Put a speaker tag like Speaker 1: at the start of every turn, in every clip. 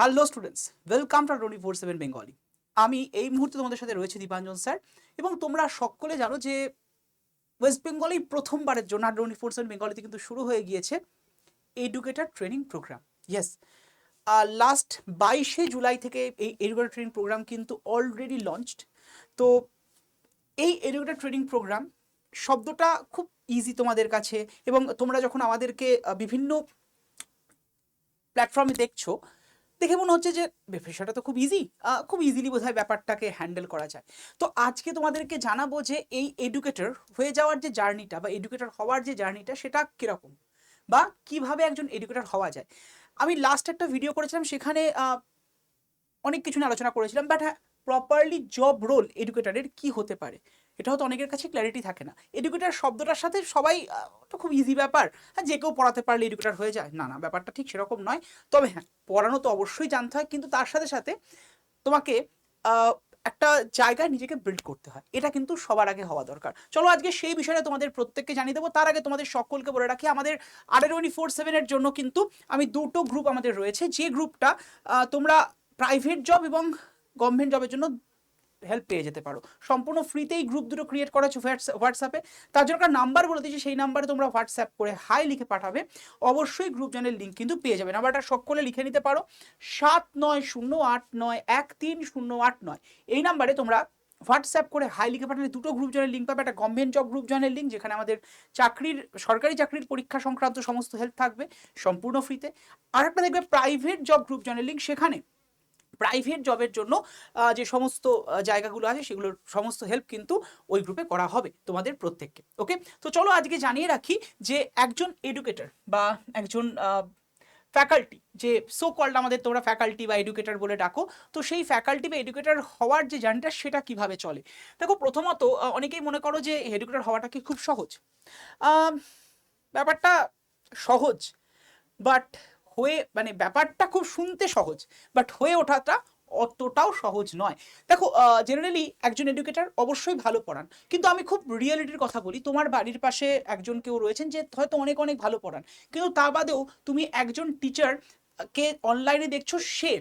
Speaker 1: Hello students welcome to twenty four seven Bengali আমি এই মুহূর্তে তোমাদের সাথে রয়েছে দীপাঞ্জন স্যার, এবং তোমরা সকলে জানো যে ওয়েস্ট বেঙ্গলেই প্রথমবারের জন্য আর টোয়েন্টি ফোর সেভেন বেঙ্গলিতে কিন্তু শুরু হয়ে গিয়েছে educator training programme yes last বাইশে জুলাই থেকে এই এডুকেটার ট্রেনিং প্রোগ্রাম কিন্তু অলরেডি লঞ্চড তো এই এডুকেটার ট্রেনিং প্রোগ্রাম শব্দটা খুব ইজি তোমাদের কাছে, এবং তোমরা যখন আমাদেরকে বিভিন্ন প্ল্যাটফর্মে দেখছ দেখে মনে হচ্ছে যে বিষয়টা তো খুব ইজি খুব ইজিলি বোধহয় ব্যাপারটাকে হ্যান্ডেল করা যায়। তো আজকে তোমাদেরকে জানাব যে, এই এডুকেটর হয়ে যাওয়ার যে জার্নিটা বা এডুকেটর হওয়ার যে জার্নিটা সেটা কীরকম? বা কীভাবে একজন এডুকেটর হওয়া যায়? আমি লাস্ট একটা ভিডিও করেছিলাম, সেখানে অনেক কিছু নিয়ে আলোচনা করেছিলাম বাট হ্যাঁ প্রপারলি জব রোল এডুকেটরের কি হতে পারে? এটা হয়তো অনেকের কাছে ক্ল্যারিটি থাকে না। এডুকেটার শব্দটার সাথে সবাই ওটা খুব ইজি ব্যাপার। হ্যাঁ যে কেউ পড়াতে পারলে এডুকেটর হয়ে যায়। না না, ব্যাপারটা ঠিক সেরকম নয়। তবে হ্যাঁ পড়ানো তো অবশ্যই জানতে হয়। কিন্তু তার সাথে সাথে তোমাকে একটা জায়গায় নিজেকে বিল্ড করতে হয়। এটা কিন্তু সবার আগে হওয়া দরকার। চলো আজকে সেই বিষয়ে তোমাদের প্রত্যেককে জানিয়ে দেবো। তার আগে তোমাদের সকলকে বলে রাখি, আমাদের আর টোয়েন্টি ফোর সেভেনের জন্য কিন্তু আমি দুটো গ্রুপ আমাদের রয়েছে। যে গ্রুপটা তোমরা প্রাইভেট জব এবং গভর্নমেন্ট জবের জন্য হেল্প পেয়ে যেতে পারো। সম্পূর্ণ ফ্রিতেই গ্রুপ দুটো ক্রিয়েট করা আছে হোয়াটসঅ্যাপে তার জন্য নাম্বার বলে দিচ্ছি সেই নাম্বারে তোমরা হোয়াটসঅ্যাপ করে হাই লিখে পাঠাবে। অবশ্যই গ্রুপ জনের লিঙ্ক কিন্তু পেয়ে যাবে। নাম্বারটা সকলে লিখে নিতে পারো। সাত নয় শূন্য আট নয় এক তিন শূন্য আট নয়। এই নাম্বারে তোমরা হোয়াটসঅ্যাপ করে হাই লিখে পাঠালে দুটো গ্রুপ জনের লিঙ্ক পাবে। একটা গভর্নমেন্ট জব গ্রুপ জনের লিঙ্ক যেখানে আমাদের চাকরির, সরকারি চাকরির পরীক্ষা সংক্রান্ত সমস্ত হেল্প থাকবে সম্পূর্ণ ফ্রিতে আর একটা দেখবে প্রাইভেট জব গ্রুপ জনের লিঙ্ক সেখানে প্রাইভেট জবের জন্য যে সমস্ত জায়গাগুলো আছে সেগুলোর সমস্ত হেল্প কিন্তু ওই গ্রুপে করা হবে তোমাদের প্রত্যেককে ওকে তো চলো আজকে জানিয়ে রাখি যে একজন এডুকেটর বা একজন ফ্যাকাল্টি যে সো কল্ড আমাদের তোমরা ফ্যাকাল্টি বা এডুকেটর বলে ডাকো, তো সেই ফ্যাকাল্টি বা এডুকেটর হওয়ার যে জার্নিটা সেটা কীভাবে চলে? দেখো প্রথমত অনেকেই মনে করো যে এডুকেটর হওয়াটা কি খুব সহজ? ব্যাপারটা সহজ বাট হয়ে মানে ব্যাপারটা খুব শুনতে সহজ বাট হয়ে ওঠাটা অতটাও সহজ নয়। দেখো জেনারেলি একজন এডুকেটার অবশ্যই ভালো পড়ান, কিন্তু আমি খুব রিয়েলিটির কথা বলি, তোমার বাড়ির পাশে একজন কেউ রয়েছেন যে হয়তো অনেক অনেক ভালো পড়ান, কিন্তু তা বাদেও তুমি একজন টিচার কে অনলাইনে দেখছ, সে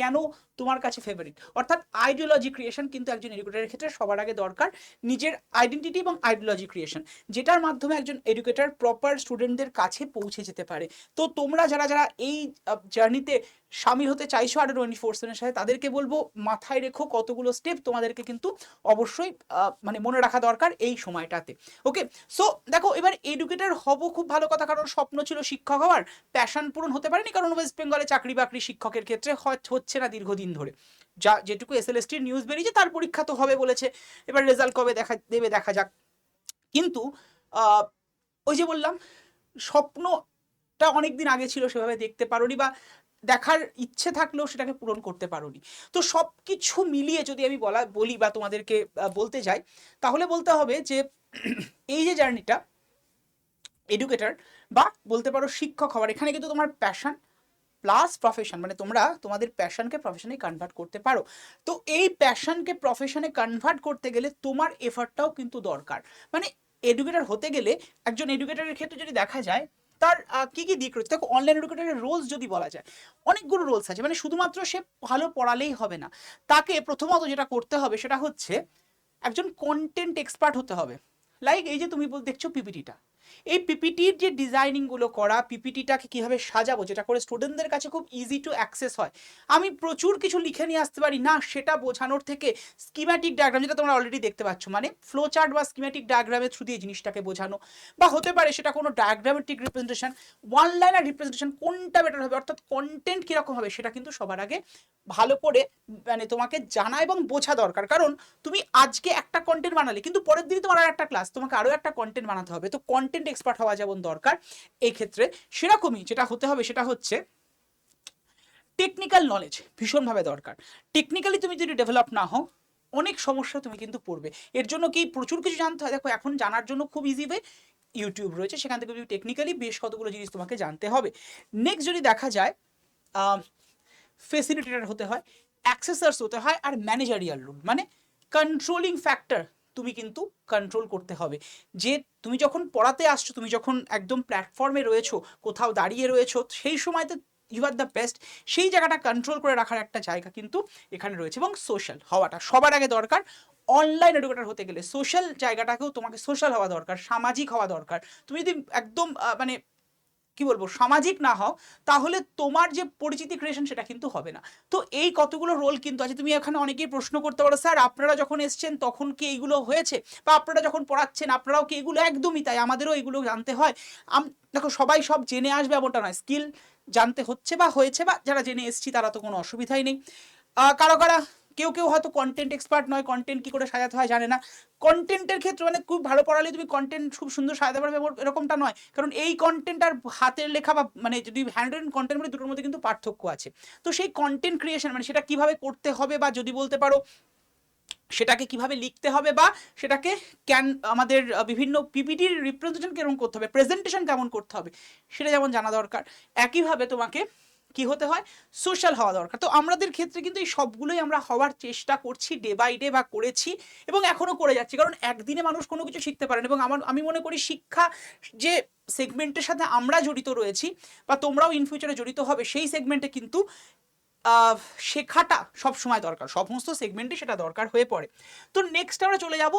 Speaker 1: কেন তোমার কাছে ফেভারিট অর্থাৎ আইডিওলজি ক্রিয়েশন কিন্তু একজন এডুকেটারের ক্ষেত্রে সবার আগে দরকার নিজের আইডেন্টিটি এবং আইডিওলজি ক্রিয়েশন যেটার মাধ্যমে একজন এডুকেটার প্রপার স্টুডেন্টদের কাছে পৌঁছে যেতে পারে। তো তোমরা যারা যারা এই জার্নিতে সামিল হতে চাইছো আর টোয়েন্টি ফোর সেভেনের সাথে, তাদেরকে বলব, মাথায় রেখো কতগুলো স্টেপ তোমাদেরকে কিন্তু অবশ্যই মানে মনে রাখা দরকার এই সময়টাতে। ওকে সো দেখো, এবার এডুকেটর হব খুব ভালো কথা, কারণ স্বপ্ন ছিল শিক্ষক হওয়ার প্যাশন পূরণ হতে পারেনি, কারণ ওয়েস্ট বেঙ্গলে চাকরি বাকরি শিক্ষকের ক্ষেত্রে হচ্ছে না দীর্ঘদিন ধরে। যা, যেটুকু এস এল এস টির নিউজ বেরিয়েছে, তার পরীক্ষা তো হবে বলেছে। এবার রেজাল্ট কবে দেখা, দেবে দেখা যাক। কিন্তু ওই যে বললাম, স্বপ্নটা অনেক দিন আগে ছিল, সেভাবে দেখতে পারোনি বা দেখার ইচ্ছে থাকলেও সেটাকে পূরণ করতে পারোনি। তো সব কিছু মিলিয়ে যদি আমি বলা, বলি বা তোমাদেরকে বলতে যাই, তাহলে বলতে হবে যে এই যে জার্নিটা এডুকেটর বা বলতে পারো শিক্ষক হওয়ার, এখানে কিন্তু তোমার প্যাশন প্লাস প্রফেশন মানে তোমরা তোমাদের প্যাশনকে প্রফেশনে কনভার্ট করতে পারো। তো এই প্যাশনকে প্রফেশনে কনভার্ট করতে গেলে তোমার এফার্টটাও কিন্তু দরকার। মানে এডুকেটর হতে গেলে, একজন এডুকেটরের ক্ষেত্রে যদি দেখা যায় তার কি কি দিক রয়েছে দেখো অনলাইন এডুকেটারের রোলস যদি বলা যায়, অনেকগুলো রোলস আছে। মানে শুধুমাত্র সে ভালো পড়ালেই হবে না। তাকে প্রথমত যেটা করতে হবে, সেটা হচ্ছে একজন কন্টেন্ট এক্সপার্ট হতে হবে। লাইক এই যে তুমি দেখছ পিপিটিটা এই পিপিটির যে ডিজাইনিংগুলো করা পিপিটিটাকে কীভাবে সাজাবো, যেটা করে স্টুডেন্টদের কাছে খুব ইজি টু অ্যাক্সেস হয়। আমি প্রচুর কিছু লিখে নিয়ে আসতে পারি। না, সেটা বোঝানোর থেকে স্কিম্যাটিক ডায়াগ্রাম যেটা তোমরা অলরেডি দেখতে পাচ্ছ মানে ফ্লো চার্ট বা স্কিম্যাটিক ডায়াগ্রামের থ্রু দিয়ে জিনিসটাকে বোঝানো। বা হতে পারে সেটা কোনো diagrammatic representation one liner representation কোনটা বেটার হবে, অর্থাৎ কন্টেন্ট কীরকম হবে, সেটা কিন্তু সবার আগে ভালো করে মানে তোমাকে জানা এবং বোঝা দরকার। কারণ তুমি আজকে একটা কন্টেন্ট বানালে, কিন্তু পরের দিনই তোমার আর একটা ক্লাস তোমাকে আরও একটা কন্টেন্ট বানাতে হবে। তো কন্টেন্ট এক্সপার্ট হওয়া যেমন দরকার এই ক্ষেত্রে সেরকমই যেটা হতে হবে সেটা হচ্ছে টেকনিক্যাল নলেজ ভীষণভাবে দরকার। টেকনিক্যালি তুমি যদি ডেভেলপ না হও, অনেক সমস্যা তুমি কিন্তু পড়বে। এর জন্য কি প্রচুর কিছু জানতে হয়? দেখো, এখন জানার জন্য খুব ইজি ওয়ে ইউটিউব রয়েছে, সেখান থেকে তুমি টেকনিক্যালি বেশ কতগুলো জিনিস তোমাকে জানতে হবে। নেক্সট যদি দেখা যায় ফেসিলিটেটার হতে হয় অ্যাক্সেসার্স হতে হয়, আর ম্যানেজারিয়াল রুল মানে কন্ট্রোলিং ফ্যাক্টর তুমি কিন্তু কন্ট্রোল করতে হবে। যে তুমি যখন পড়াতে আসছো, তুমি যখন একদম প্ল্যাটফর্মে রয়েছো, কোথাও দাঁড়িয়ে রয়েছো, সেই সময়তে ইউ আর দ্য বেস্ট সেই জায়গাটা কন্ট্রোল করে রাখার একটা জায়গা কিন্তু এখানে রয়েছে এবং সোশ্যাল হওয়াটা সবার আগে দরকার। অনলাইন এডুকেটার হতে গেলে সোশ্যাল জায়গাটাকেও তোমাকে সোশ্যাল হওয়া দরকার, সামাজিক হওয়া দরকার। তুমি যদি একদম মানে কি বলব, সামাজিক না হও, তাহলে তোমার যে পরিচিতি ক্রিয়েশন সেটা কিন্তু হবে না। তো এই কতগুলো রোল কিন্তু আছে, তুমি এখানে অনেকেই প্রশ্ন করতে পারো, স্যার, আপনারা যখন এসছেন তখন কি এইগুলো হয়েছে? বা আপনারা যখন পড়াচ্ছেন, আপনারাও কি এগুলো? একদমই তাই, আমাদেরও এগুলো জানতে হয়। দেখো, সবাই সব জেনে আসবে এমনটা নয় স্কিল জানতে হচ্ছে বা হয়েছে বা যারা জেনে এসছি তারা তো কোনো অসুবিধাই নেই। কারও কারা কেউ কেউ হয়তো কন্টেন্ট এক্সপার্ট নয় কন্টেন্ট কী করে সাজাতে হয় জানে না। কন্টেন্টের ক্ষেত্রে মানে খুব ভালো পড়ালে তুমি কন্টেন্ট খুব সুন্দর সাজাতে পারবে এরকমটা নয়। কারণ এই কন্টেন্ট আর হাতের লেখা বা মানে যদি হ্যান্ড রিটেন কন্টেন্ট মানে দুটোর মধ্যে কিন্তু পার্থক্য আছে। তো সেই কন্টেন্ট ক্রিয়েশন মানে সেটা কীভাবে করতে হবে বা যদি বলতে পারো, সেটাকে কীভাবে লিখতে হবে বা সেটাকে ক্যান আমাদের বিভিন্ন পিপিটির রিপ্রেজেন্টেশন কেমন করতে হবে প্রেজেন্টেশন কেমন করতে হবে, সেটা যেমন জানা দরকার। একইভাবে তোমাকে কি হতে হয়? সোশ্যাল হওয়া দরকার। তো আমাদের ক্ষেত্রে কিন্তু এই সবগুলোই আমরা হওয়ার চেষ্টা করছি ডে বাই ডে বা করেছি এবং এখনও করে যাচ্ছি। কারণ একদিনে মানুষ কোনো কিছু শিখতে পারেন এবং আমার, আমি মনে করি শিক্ষা যে সেগমেন্টের সাথে আমরা জড়িত রয়েছি বা তোমরাও ইন ফিউচারে জড়িত হবে, সেই সেগমেন্টে কিন্তু শেখাটা সব সময় দরকার। সমস্ত সেগমেন্টে সেটা দরকার হয়ে পড়ে। তো নেক্সট আমরা চলে যাব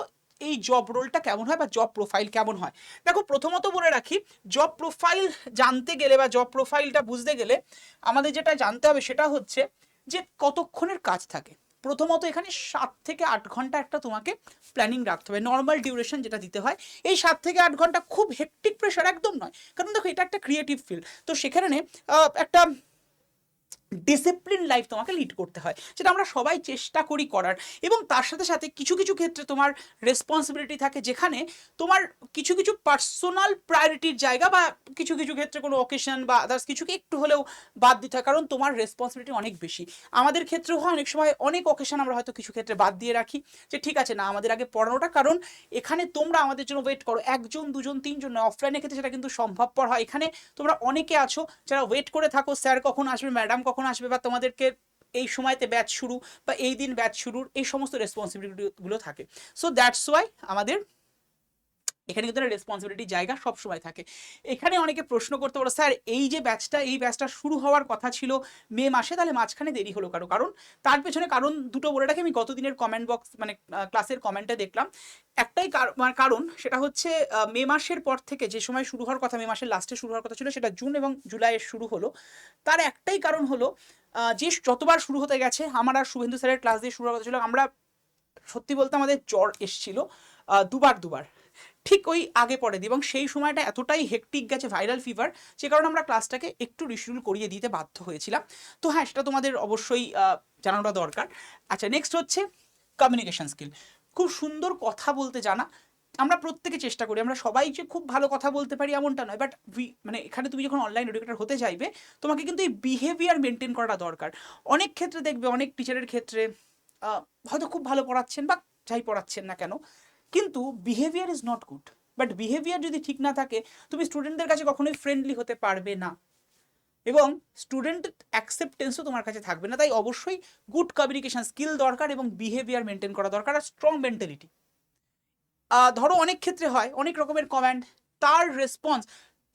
Speaker 1: এই জব রোলটা কেমন হয় বা জব প্রোফাইল কেমন হয়? দেখো, প্রথমত বলে রাখি জব প্রোফাইল জানতে গেলে বা জব প্রোফাইলটা বুঝতে গেলে আমাদের যেটা জানতে হবে সেটা হচ্ছে যে কতক্ষণের কাজ থাকে। প্রথমত এখানে সাত থেকে আট ঘণ্টা একটা তোমাকে প্ল্যানিং রাখতে হবে নর্মাল ডিউরেশন যেটা দিতে হয়। এই সাত থেকে আট ঘণ্টা খুব হেকটিক প্রেশার একদম নয়। কারণ দেখো, এটা একটা ক্রিয়েটিভ ফিল্ড তো সেখানে একটা ডিসিপ্লিন লাইফ তোমাকে লিড করতে হয়। যেটা আমরা সবাই চেষ্টা করি করার। এবং তার সাথে সাথে কিছু কিছু ক্ষেত্রে তোমার রেসপন্সিবিলিটি থাকে যেখানে তোমার কিছু কিছু পার্সোনাল প্রায়োরিটির জায়গা বা কিছু কিছু ক্ষেত্রে কোনো অকেশন বা আদার্স কিছুকে একটু হলেও বাদ দিতে হয়, কারণ তোমার রেসপন্সিবিলিটি অনেক বেশি। আমাদের ক্ষেত্রেও হয় অনেক সময় অনেক অকেশন আমরা হয়তো কিছু ক্ষেত্রে বাদ দিয়ে রাখি যে ঠিক আছে, না, আমাদের আগে পড়ানোটা, কারণ এখানে তোমরা আমাদের জন্য ওয়েট করো। একজন, দুজন, তিনজন অফলাইনের ক্ষেত্রে সেটা কিন্তু সম্ভবপর হয়। এখানে তোমরা অনেকে আছো যারা ওয়েট করে থাকো স্যার কখন আসবে? ম্যাডাম কখন আসবে বা তোমাদেরকে এই সময়তে ব্যাচ শুরু বা এই দিন ব্যাচ শুরুর এই সমস্ত রেসপন্সিবিলিটিগুলো থাকে। সো দ্যাটস ওয়াই আমাদের এখানে কিন্তু একটা রেসপন্সিবিলিটি জায়গা সব সময় থাকে। এখানে অনেকে প্রশ্ন করতে পারো, স্যার, এই যে ব্যাচটা এই ব্যাচটা শুরু হওয়ার কথা ছিল মে মাসে, তাহলে মাঝখানে দেরি হলো কারও কারণ তার পেছনে কারণ দুটো বলে রাখি। আমি গতদিনের কমেন্ট বক্স মানে ক্লাসের কমেন্টে দেখলাম। একটাই মানে কারণ সেটা হচ্ছে মে মাসের পর থেকে যে সময় শুরু হওয়ার কথা, মে মাসের লাস্টে শুরু হওয়ার কথা ছিল, সেটা জুন এবং জুলাইয়ে শুরু হলো। তার একটাই কারণ হলো যে যতবার শুরু হতে গেছে, আমার আর শুভেন্দু স্যারের ক্লাস দিয়ে শুরু হওয়ার কথা ছিল, আমরা সত্যি বলতে আমাদের জ্বর এসছিল দুবার দুবার। ঠিক ওই আগে পরে দিই এবং সেই সময়টা এতটাই হেকটিক গেছে ভাইরাল ফিভার যে কারণে আমরা ক্লাসটাকে একটু রিশিডিউল করিয়ে দিতে বাধ্য হয়েছিলাম। তো হ্যাঁ সেটা তোমাদের অবশ্যই জানানোটা দরকার। আচ্ছা নেক্সট হচ্ছে কমিউনিকেশন স্কিল খুব সুন্দর কথা বলতে জানা। আমরা প্রত্যেকে চেষ্টা করি, আমরা সবাই যে খুব ভালো কথা বলতে পারি এমনটা নয় বাট মানে এখানে তুমি যখন অনলাইন এডুকেটর হতে চাইবে, তোমাকে কিন্তু এই বিহেভিয়ার মেনটেন করাটা দরকার। অনেক ক্ষেত্রে দেখবে, অনেক টিচারের ক্ষেত্রে হয়তো খুব ভালো পড়াচ্ছেন বা যাই পড়াচ্ছেন না কেন কিন্তু behaviour is not good but behaviour যদি ঠিক না থাকে, তুমি স্টুডেন্টদের কাছে কখনোই ফ্রেন্ডলি হতে পারবে না। এবং স্টুডেন্ট অ্যাকসেপ্টেন্সও তোমার কাছে থাকবে না। তাই অবশ্যই গুড কমিউনিকেশন স্কিল দরকার এবং বিহেভিয়ার মেনটেন করা দরকার আর স্ট্রং মেন্টালিটি ধরো অনেক ক্ষেত্রে হয়, অনেক রকমের কমেন্ট তার রেসপন্স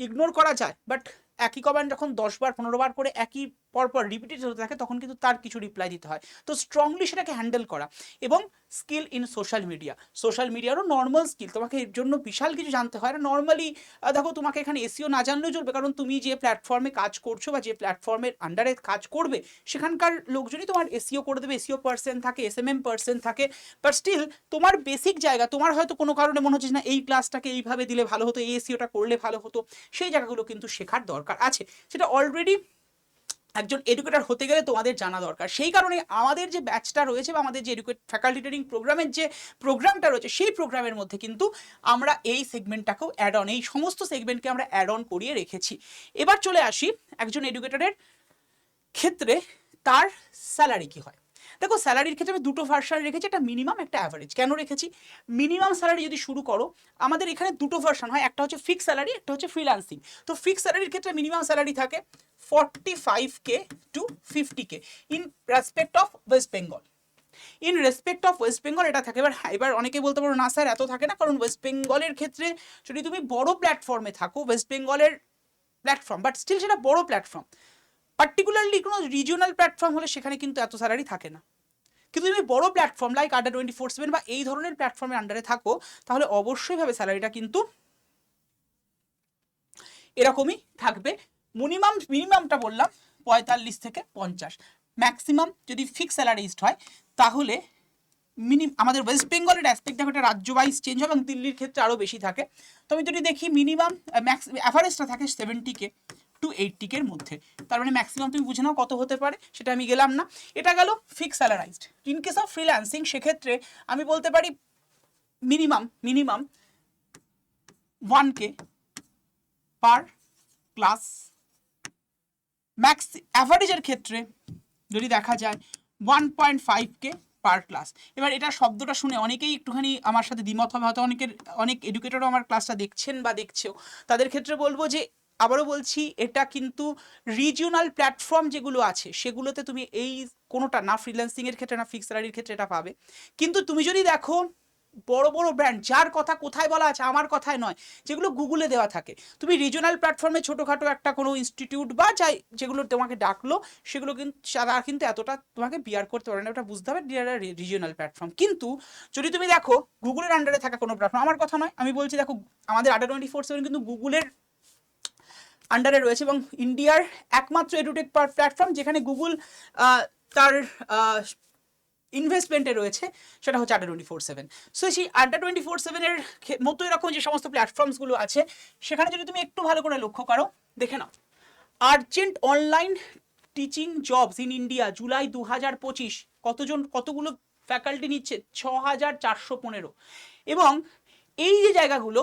Speaker 1: ইগনোর করা যায় বাট একই কমেন্ট যখন দশ বার, পনেরো বার করে একই পরপর রিপিটেড হতে থাকে, তখন কিন্তু তার কিছু রিপ্লাই দিতে হয়। তো স্ট্রংলি সেটাকে হ্যান্ডেল করা এবং skill in social media social মিডিয়ারও normal skill তোমাকে এর জন্য বিশাল কিছু জানতে হয়। না নর্মালি দেখো তোমাকে এখানে এসিও না জানলেও চলবে, কারণ তুমি যে প্ল্যাটফর্মে কাজ করছ বা যে প্ল্যাটফর্মের আন্ডারে কাজ করবে, সেখানকার লোকজনই তোমার এসিও করে দেবে। এসিও পার্সেন্ট থাকে এস এম এম পার্সেন্ট থাকে বাট স্টিল তোমার বেসিক জায়গা, তোমার হয়তো কোনো কারণে মনে হচ্ছে না, এই ক্লাসটাকে এইভাবে দিলে ভালো হতো, এই এসিওটা করলে ভালো হতো, সেই জায়গাগুলো কিন্তু শেখার দরকার আছে। সেটা অলরেডি একজন এডুকেটর হতে গেলে তোমাদের জানা দরকার। সেই কারণে আমাদের যে ব্যাচটা রয়েছে বা আমাদের যে এডুকেট ফ্যাকাল্টি ট্রেনিং প্রোগ্রামের যে প্রোগ্রামটা রয়েছে, সেই প্রোগ্রামের মধ্যে কিন্তু আমরা এই সেগমেন্টটাকেও অ্যাড অন এই সমস্ত সেগমেন্টকে আমরা অ্যাড অন করিয়ে রেখেছি। এবার চলে আসি একজন এডুকেটরের ক্ষেত্রে তার স্যালারি কি হয়। দেখো স্যালারির ক্ষেত্রে আমি দুটো ভার্সান রেখেছি, একটা মিনিমাম একটা অ্যাভারেজ কেন রেখেছি? মিনিমাম স্যালারি যদি শুরু করো, আমাদের এখানে দুটো ভার্সান হয়, একটা হচ্ছে ফিক্স স্যালারি একটা হচ্ছে ফ্রিল্যান্সিং তো ফিক্স স্যালারির ক্ষেত্রে মিনিমাম স্যালারি থাকে forty five K to fifty K in respect of West Bengal in respect of West Bengal এটা থাকে। এবার এবার অনেকে বলতে পারো, না স্যার, এত থাকে না। কারণ ওয়েস্ট বেঙ্গলের ক্ষেত্রে যদি তুমি বড় প্ল্যাটফর্মে থাকো ওয়েস্ট বেঙ্গলের প্ল্যাটফর্ম বাট স্টিল সেটা বড় প্ল্যাটফর্ম পার্টিকুলারলি কোনো রিজিওনাল প্ল্যাটফর্ম হলে সেখানে কিন্তু এত স্যালারি থাকে না। কিন্তু তুমি বড় platform like Adda twenty four seven বা এই ধরনের প্ল্যাটফর্মের আন্ডারে থাকো, তাহলে অবশ্যই ভাবে স্যালারিটা কিন্তু এরকমই থাকবে। মিনিমাম মিনিমামটা বললাম পঁয়তাল্লিশ থেকে পঞ্চাশ। ম্যাক্সিমাম যদি ফিক্স স্যালারিজড হয়, তাহলে মিনিম আমাদের ওয়েস্ট বেঙ্গলের অ্যাসপেক্ট দেখো, এটা রাজ্য ওয়াইজ চেঞ্জ হবে এবং দিল্লির ক্ষেত্রে আরও বেশি থাকে। তো আমি যদি দেখি মিনিমাম ম্যাক্স অ্যাভারেজটা থাকে সেভেন্টি কে টু এইটটি কের মধ্যে। তার মানে ম্যাক্সিমাম তুমি বুঝে নাও কত হতে পারে, সেটা আমি গেলাম না। এটা গেল fix salaried in case of freelancing সেক্ষেত্রে আমি বলতে পারি minimum minimum one K per class max অ্যাভারেজের ক্ষেত্রে যদি দেখা যায় one point five K per class এবার এটা শব্দটা শুনে অনেকেই একটুখানি আমার সাথে দ্বিমত হবে, হয়তো অনেকের অনেক এডুকেটরও আমার ক্লাসটা দেখছেন বা দেখছেও। তাদের ক্ষেত্রে বলব যে আবারও বলছি, এটা কিন্তু রিজিওনাল প্ল্যাটফর্ম যেগুলো আছে, সেগুলোতে তুমি এই কোনোটা না ফ্রিল্যান্সিংয়ের ক্ষেত্রে, না ফিক্স স্যালারির ক্ষেত্রে এটা পাবে। কিন্তু তুমি যদি দেখো, বড় বড় ব্র্যান্ড যার কথা কোথায় বলা আছে, আমার কথায় নয়, যেগুলো গুগলে দেওয়া থাকে, তুমি রিজিওনাল প্ল্যাটফর্মে ছোটোখাটো একটা কোনো ইনস্টিটিউট বা যাই, যেগুলো তোমাকে ডাকলো, সেগুলো কিন্তু তারা কিন্তু এতটা তোমাকে বিয়ার করতে পারে না ওটা বুঝতে হবে রিজিওনাল প্ল্যাটফর্ম কিন্তু যদি তুমি দেখো, গুগলের আন্ডারে থাকা কোনো প্ল্যাটফর্ম আমার কথা নয়, আমি বলছি দেখো, আমাদের আডা টোয়েন্টি ফোর সেভেন কিন্তু গুগলের আন্ডারে রয়েছে এবং ইন্ডিয়ার একমাত্র এডুটেক প্ল্যাটফর্ম যেখানে গুগল তার ইনভেস্টমেন্টে রয়েছে, সেটা হচ্ছে আড্ডা টোয়েন্টি ফোর সেভেন সো সেই আড্ডা টোয়েন্টি ফোর সেভেনের মতো এরকম যে সমস্ত প্ল্যাটফর্মসগুলো আছে, সেখানে যদি তুমি একটু ভালো করে লক্ষ্য করো, দেখে নাও। Urgent online teaching jobs in India July দু হাজার পঁচিশ, কতজন, কতগুলো ফ্যাকাল্টি নিচ্ছে? ছ হাজার চারশো পনেরো। এবং এই যে জায়গাগুলো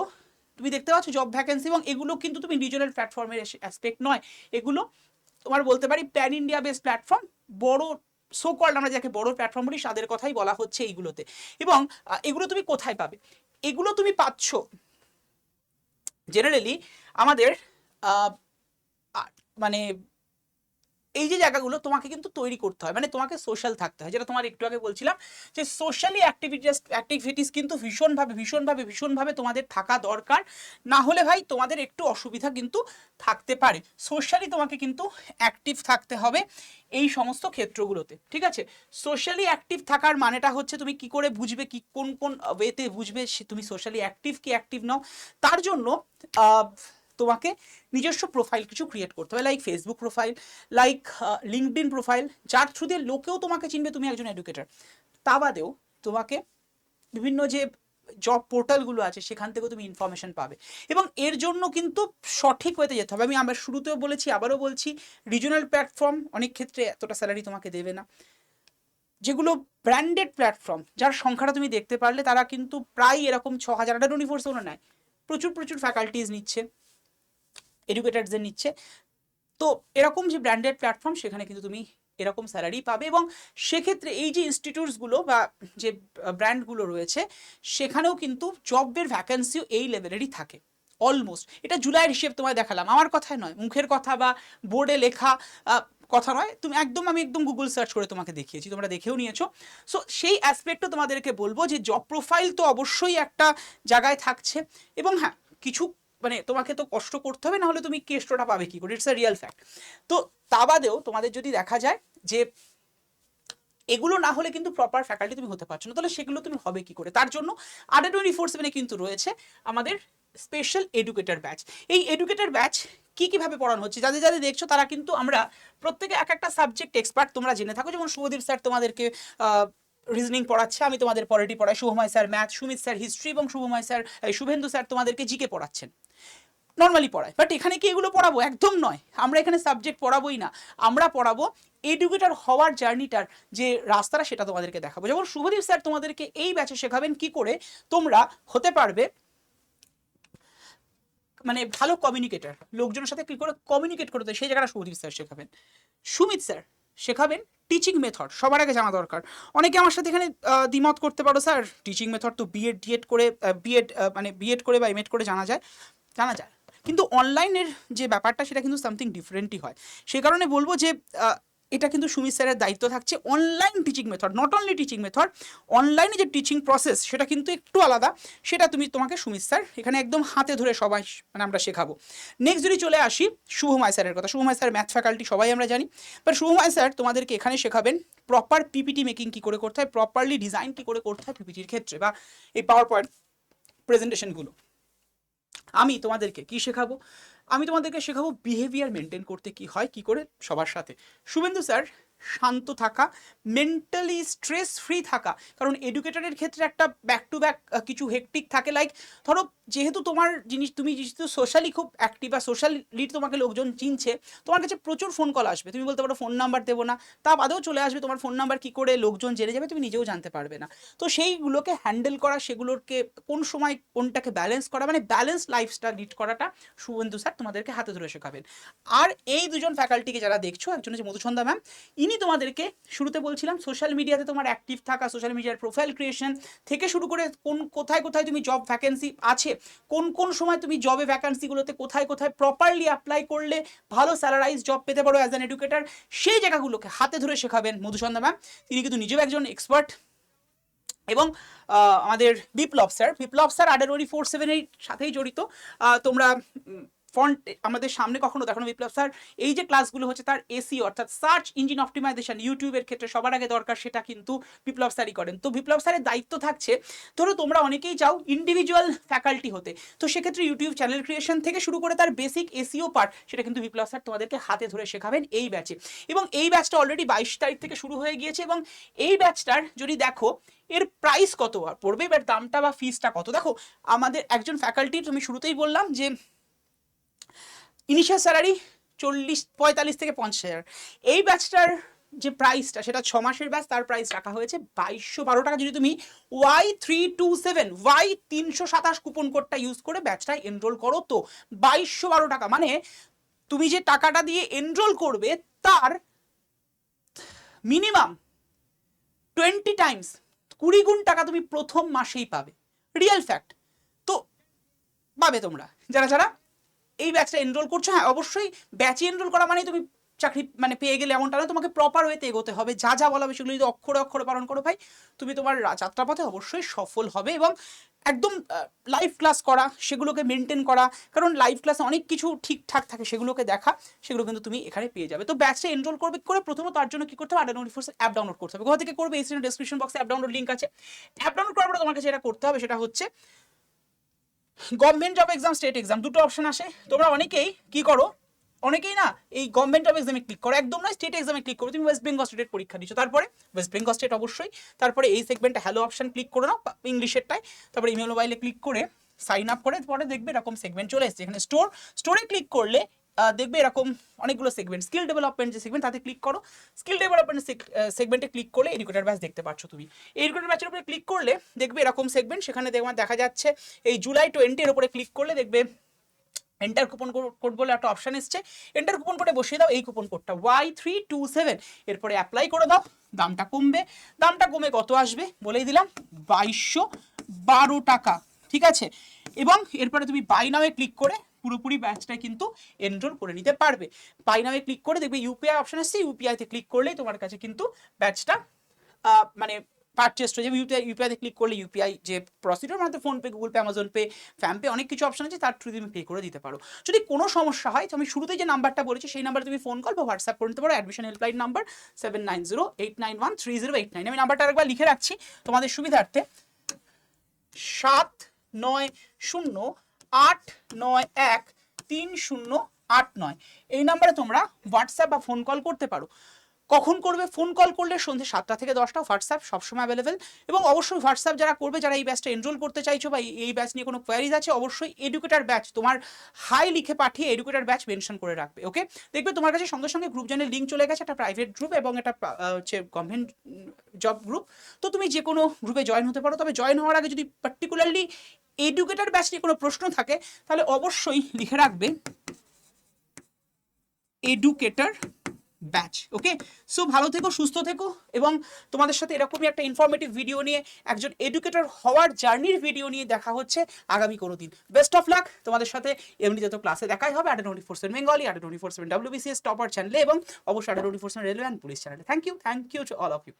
Speaker 1: তুমি দেখতে পাচ্ছ জব ভ্যাকেন্সি এবং এগুলো কিন্তু তুমি রিজনাল প্ল্যাটফর্মের অ্যাসপেক্ট নয়। এগুলো তোমার বলতে পারি প্যান ইন্ডিয়া বেস প্ল্যাটফর্ম বড় সো কল্ড আমরা যাকে বড় প্ল্যাটফর্ম বলি তাদের কথাই বলা হচ্ছে এইগুলোতে। এবং এগুলো তুমি কোথায় পাবে? এগুলো তুমি পাচ্ছ জেনারেলি আমাদের মানে এই যে জায়গাগুলো তোমাকে কিন্তু তৈরি করতে হয় মানে তোমাকে সোশ্যাল থাকতে হয়। যেটা তোমার একটু আগে বলছিলাম যে সোশ্যালি অ্যাক্টিভিটিস অ্যাক্টিভিটিস কিন্তু ভীষণভাবে ভীষণভাবে ভীষণভাবে তোমাদের থাকা দরকার। না হলে ভাই তোমাদের একটু অসুবিধা কিন্তু থাকতে পারে। সোশ্যালি তোমাকে কিন্তু অ্যাক্টিভ থাকতে হবে এই সমস্ত ক্ষেত্রগুলোতে, ঠিক আছে? সোশ্যালি অ্যাক্টিভ থাকার মানেটা হচ্ছে তুমি কি করে বুঝবে, কি কোন কোন ওয়েতে বুঝবে তুমি সোশ্যালি অ্যাক্টিভ কি অ্যাক্টিভ নাও? তার জন্য তোমাকে নিজস্ব প্রোফাইল কিছু ক্রিয়েট করতে হবে like Facebook profile like LinkedIn profile যার থ্রু দিয়ে লোকেও তোমাকে চিনবে তুমি একজন এডুকেটার তা বাদেও তোমাকে বিভিন্ন যে জব পোর্টালগুলো আছে, সেখান থেকেও তুমি ইনফরমেশন পাবে। এবং এর জন্য কিন্তু সঠিক ওয়েতে যেতে হবে। আমি আমার শুরুতেও বলেছি, আবারও বলছি রিজনাল প্ল্যাটফর্ম অনেক ক্ষেত্রে এতটা স্যালারি তোমাকে দেবে না। যেগুলো ব্র্যান্ডেড প্ল্যাটফর্ম যার সংখ্যাটা তুমি দেখতে পারলে, তারা কিন্তু প্রায় এরকম ছ হাজার টোয়েন্টি ফোর সেভেনও নেয়। প্রচুর প্রচুর ফ্যাকাল্টিজ নিচ্ছে। এডুকেটারদের নিচ্ছে। তো এরকম যে ব্র্যান্ডেড প্ল্যাটফর্ম সেখানে কিন্তু তুমি এরকম স্যালারি পাবে এবং সেক্ষেত্রে এই যে ইনস্টিটিউটসগুলো বা যে ব্র্যান্ডগুলো রয়েছে, সেখানেও কিন্তু জবের ভ্যাকেন্সিও এই লেভেলেরই থাকে। অলমোস্ট এটা জুলাইয়ের হিসেব তোমায় দেখালাম। আমার কথায় নয়। মুখের কথা বা বোর্ডে লেখা কথা নয়। তুমি একদম, আমি একদম গুগল সার্চ করে তোমাকে দেখিয়েছি। তোমরা দেখেও নিয়েছো। সো সেই অ্যাসপেক্টও তোমাদেরকে বলব যে জব প্রোফাইল তো অবশ্যই একটা জায়গায় থাকছে। এবং হ্যাঁ কিছু মানে তোমাকে তো কষ্ট করতে হবে না হলে তুমি কেষ্টটা পাবে কি করে? ইটস আ রিয়েল ফ্যাক্ট তো তা বাদেও তোমাদের যদি দেখা যায় যে এগুলো না হলে কিন্তু প্রপার ফ্যাকাল্টি তুমি হতে পারছ না, তাহলে সেগুলো তুমি হবে কি করে? তার জন্য আডা টোয়েন্টি ফোর সেভেনে কিন্তু রয়েছে আমাদের স্পেশাল এডুকেটর ব্যাচ এই এডুকেটর ব্যাচ কি কীভাবে পড়ানো হচ্ছে? যাদের যাদের দেখছ তারা কিন্তু আমরা প্রত্যেকে এক একটা সাবজেক্ট এক্সপার্ট তোমরা জেনে থাকো। যেমন শুভদীপ স্যার তোমাদেরকে রিজনিং পড়াচ্ছে, আমি তোমাদের পলিটি পড়াই। Shubhamoy sir math Sumit sir history এবং শুভময় স্যার শুভেন্দু স্যার তোমাদেরকে জিকে পড়াচ্ছেন। নর্মালি পড়ায় বাট এখানে কি এগুলো পড়াবো? একদম নয়। আমরা এখানে সাবজেক্ট পড়াবোই না। আমরা পড়াবো এডুকেটর হওয়ার জার্নিটার যে রাস্তাটা সেটা তোমাদেরকে দেখাবো। যেমন শুভদীপ স্যার তোমাদেরকে এই ব্যাচে শেখাবেন কি করে তোমরা হতে পারবে মানে ভালো কমিউনিকেটার লোকজনের সাথে কি করে কমিউনিকেট করতে সেই জায়গাটা শুভদীপ স্যার শেখাবেন। সুমিত স্যার শেখাবেন টিচিং মেথড সবার আগে জানা দরকার। অনেকে আমার সাথে এখানে দ্বিমত করতে পারো স্যার। টিচিং মেথড তো বিএড ডিএড করে বিএড মানে বিএড করে বা এমএড করে জানা যায়। জানা যায়। কিন্তু অনলাইনের যে ব্যাপারটা, সেটা কিন্তু সামথিং ডিফারেন্টই হয়। সেই কারণে বলব যে এটা কিন্তু সুমিত স্যারের দায়িত্ব থাকছে online teaching method not only teaching method অনলাইনে যে টিচিং প্রসেস সেটা কিন্তু একটু আলাদা। সেটা তুমি, তোমাকে সুমিত স্যার, এখানে একদম হাতে ধরে সবাই মানে আমরা শেখাবো। নেক্সট যদি চলে আসি, শুভময় স্যারের কথা। শুভময় স্যার ম্যাথ ফ্যাকাল্টি সবাই আমরা জানি। বাট শুভময় স্যার তোমাদেরকে এখানে শেখাবেন প্রপার পিপিটি মেকিং কী করে করতে হয় প্রপারলি ডিজাইন কী করে করতে হয় পিপিটির ক্ষেত্রে, বা এই পাওয়ার পয়েন্ট প্রেজেন্টেশনগুলো আমি তোমাদেরকে কি শেখাবো? আমি তোমাদেরকে শেখাবো বিহেভিয়ার মেনটেন করতে কি হয়, কি করে? সবার সাথে। শুভেন্দু স্যার শান্ত থাকা মেন্টালি স্ট্রেস ফ্রি থাকা। কারণ এডুকেটরের ক্ষেত্রে একটা ব্যাক টু ব্যাক কিছু হেকটিক থাকে। লাইক ধরো, যেহেতু তোমার জিনিস, তুমি যেহেতু সোশ্যালি খুব অ্যাক্টিভ বা সোশ্যালি তোমাকে লোকজন চিনছে, তোমার কাছে প্রচুর ফোন কল আসবে। তুমি বলতে পারো ফোন নাম্বার দেবো না। তা বাদেও চলে আসবে, তোমার ফোন নাম্বার কি করে লোকজন জেনে যাবে, তুমি নিজেও জানতে পারবে না। তো সেইগুলোকে হ্যান্ডেল করা সেগুলোকে কোন সময় কোনটাকে ব্যালেন্স করা মানে ব্যালেন্স লাইফস্টাইল লিড করাটা শুভেন্দু স্যার তোমাদেরকে হাতে ধরে শেখাবেন। আর এই দুজন ফ্যাকাল্টিকে যারা দেখছ, একজন হচ্ছে মধুসন্ধা ম্যাম ইনি তোমাদেরকে শুরুতে বলছিলাম সোশ্যাল মিডিয়াতে তোমার অ্যাক্টিভ থাকা সোশ্যাল মিডিয়ার প্রোফাইল ক্রিয়েশন থেকে শুরু করে কোন, কোথায় কোথায় তুমি জব ভ্যাকেন্সি আছে, কোন কোন সময় তুমি জবে ভ্যাকান্সিগুলোতে কোথায় কোথায় প্রপারলি অ্যাপ্লাই করলে ভালো স্যালারাইজ জব পেতে পারো অ্যাজ অ্যান এডুকেটার সেই জায়গাগুলোকে হাতে ধরে শেখাবেন মধুসন্ধা ম্যাম তিনি কিন্তু নিজেও একজন এক্সপার্ট এবং আমাদের বিপ্লব স্যার বিপ্লব স্যার আডারোরি ফোর সেভেন এইট সাথেই জড়িত। তোমরা ফন্ট আমাদের সামনে কখনো দেখো না বিপ্লব স্যার। এই যে ক্লাসগুলো হচ্ছে তার এসি অর্থাৎ সার্চ ইঞ্জিন অপটিমাইজেশন ইউটিউবের ক্ষেত্রে সবার আগে দরকার সেটা কিন্তু বিপ্লব স্যারই করেন। তো বিপ্লব স্যারের দায়িত্ব থাকছে, ধরো তোমরা অনেকেই চাও ইন্ডিভিজুয়াল ফ্যাকাল্টি হতে, তো সেক্ষেত্রে ইউটিউব চ্যানেল ক্রিয়েশন থেকে শুরু করে তার বেসিক এসিও পার্ট সেটা কিন্তু বিপ্লব স্যার তোমাদেরকে হাতে ধরে শেখাবেন এই ব্যাচে এবং এই ব্যাচটা অলরেডি বাইশ তারিখ থেকে শুরু হয়ে গিয়েছে এবং এই ব্যাচটার যদি দেখো, এর প্রাইস কত পড়বে, এবার দামটা বা ফিসটা কত? দেখো, আমাদের একজন ফ্যাকাল্টি তুমি শুরুতেই বললাম যে ইনিশিয়াল স্যালারি চল্লিশ, পঁয়তাল্লিশ থেকে পঞ্চাশ হাজার। এই ব্যাচটার যে প্রাইসটা সেটা ছ মাসের ব্যাচ তার প্রাইস রাখা হয়েছে বাইশশো বারো টাকা। যদি তুমি Y three two seven Y তিনশো সাতাশ কুপন কোডটা ইউজ করে ব্যাচটায় এনরোল করো তো বাইশশো বারো টাকা। মানে তুমি যে টাকাটা দিয়ে এনরোল করবে, তার মিনিমাম টোয়েন্টি টাইমস কুড়ি গুণ টাকা তুমি প্রথম মাসেই পাবে। রিয়েল ফ্যাক্ট তো পাবে তোমরা। যারা যারা এই ব্যাচটা এনরোল করছ হ্যাঁ অবশ্যই ব্যাচে এনরোল করা মানে তুমি চাকরি মানে পেয়ে গেলে এমনটা না, তোমাকে প্রপার ওয়েতে এগোতে হবে। যা যা বলা হবে সেগুলো যদি অক্ষরে অক্ষরে পালন করো ভাই, তুমি তোমার যাত্রাপথে অবশ্যই সফল হবে এবং একদম লাইভ ক্লাস করা, সেগুলোকে মেনটেন করা, কারণ লাইভ ক্লাসে অনেক কিছু ঠিকঠাক থাকে, সেগুলোকে দেখা, সেগুলো কিন্তু তুমি এখানে পেয়ে যাবে। তো ব্যাচে এনরোল করবে, করে প্রথমত তার জন্য কী করতে হবে? আডানোরি ফোর্স অ্যাপ ডাউনলোড করতে হবে। কোথা থেকে করবে এই ডেসক্রিপশন বক্সে অ্যাপ ডাউনলোড লিঙ্ক আছে। অ্যাপ ডাউনলোড করার পরে তোমার কাছে যেটা করতে হবে, সেটা হচ্ছে government job exam state exam দুটো অপশন আসে। তোমরা অনেকেই কি করো? অনেকেই না, এই গভর্নমেন্ট জব এক্সামে ক্লিক করো। একদম না স্টেট এক্সামে ক্লিক করো। তুমি ওয়েস্ট বেঙ্গল স্টেটের পরীক্ষা দিচ্ছ তারপরে ওয়েস্ট বেঙ্গল স্টেট অবশ্যই। তারপরে এই সেগমেন্টে হ্যালো অপশন ক্লিক করে নাও ইংলিশেরটায় তারপরে ইমেল মোবাইলে ক্লিক করে সাইন আপ করে, পরে দেখবে এরকম সেগমেন্ট চলে এসেছে। এখানে স্টোর স্টোরে ক্লিক করলে দেখবে এরকম অনেকগুলো সেগমেন্ট স্কিল ডেভেলপমেন্ট যে সেগমেন্ট তাতে ক্লিক করো। স্কিল ডেভেলপমেন্ট সেগমেন্টে ক্লিক করলে এডুকেটার ব্যাচ দেখতে পাচ্ছ তুমি। এডুকেটার ব্যাচের উপরে ক্লিক করলে দেখবে এরকম সেগমেন্ট সেখানে দেখবে দেখা যাচ্ছে এই জুলাই টোয়েন্টির উপরে ক্লিক করলে দেখবে এন্টার কুপন কোড বলে একটা অপশন এসছে। এন্টার কুপন কোডে বসিয়ে দাও, এই কুপন কোডটা ওয়াই থ্রি টু সেভেন এরপরে অ্যাপ্লাই করে দাও, দামটা কমবে। দামটা কমে কত আসবে? বলেই দিলাম, বাইশশো বারো টাকা, ঠিক আছে? এবং এরপরে তুমি বাই নামে ক্লিক করে পুরোপুরি ব্যাচটা কিন্তু এনরোল করে নিতে পারবে। বাই নামে ক্লিক করে দেখবে ইউপিআই অপশন আসছে ইউপিআইতে ক্লিক করলেই তোমার কাছে কিন্তু ব্যাচটা মানে পারচেস হয়ে যাবে। ইউপিআই ইউপিআইতে ক্লিক করলে ইউপিআই যে প্রসিডিওর মানে PhonePe Google Pay Amazon Pay FamPay অনেক কিছু অপশন আছে, তার থ্রু তুমি পে করে দিতে পারো। যদি কোনো সমস্যা হয় আমি শুরুতেই যে নাম্বারটা বলেছি, সেই নাম্বারে তুমি ফোন কল বা হোয়াটসঅ্যাপ করে নিতে পারো। Admission helpline number seven nine zero eight nine one three zero eight nine আমি নাম্বারটা আরেকবার লিখে রাখছি। তোমাদের সুবিধার্থে সাত নয় শূন্য আট নয় এক তিন শূন্য আট নয়। এই নাম্বারে তোমরা হোয়াটসঅ্যাপ বা ফোন কল করতে পারো। কখন করবে? ফোন কল করলে সন্ধ্যে সাতটা থেকে দশটা, হোয়াটসঅ্যাপ সবসময় অ্যাভেলেবেল এবং অবশ্যই হোয়াটসঅ্যাপ যারা করবে, যারা এই ব্যাচটা এনরোল করতে চাইছো বা এই- ব্যাচ নিয়ে কোনো কোয়ারিজ আছে, অবশ্যই এডুকেটার ব্যাচ তোমার হাই লিখে পাঠিয়ে এডুকেটার ব্যাচ মেনশন করে রাখবে ওকে দেখবে তোমার কাছে সঙ্গে সঙ্গে গ্রুপ জনের লিঙ্ক চলে গেছে, একটা প্রাইভেট গ্রুপ এবং একটা হচ্ছে গভর্নমেন্ট জব গ্রুপ তো তুমি যে কোনো গ্রুপে জয়েন হতে পারো। তবে জয়েন হওয়ার আগে যদি পার্টিকুলারলি এডুকেটার ব্যাচ নিয়ে কোনো প্রশ্ন থাকে, তাহলে অবশ্যই লিখে রাখবে এডুকেটার ব্যাচ ওকে সো ভালো থেকো, সুস্থ থেকো, এবং তোমাদের সাথে এরকমই একটা ইনফরমেটিভ ভিডিও নিয়ে, একজন এডুকেটর হওয়ার জার্নির ভিডিও নিয়ে দেখা হচ্ছে আগামী কোনো দিন। বেস্ট অফ লাক তোমাদের সাথে এমনিতে তো ক্লাসে দেখাই হবে, আটে টোয়েন্টি ফোর সেভেন বেঙ্গলি আটে twenty four seven WBCS topper চ্যানেলে এবং অবশ্যই আটে twenty four seven railway police চ্যানেলে thank you thank you to all of you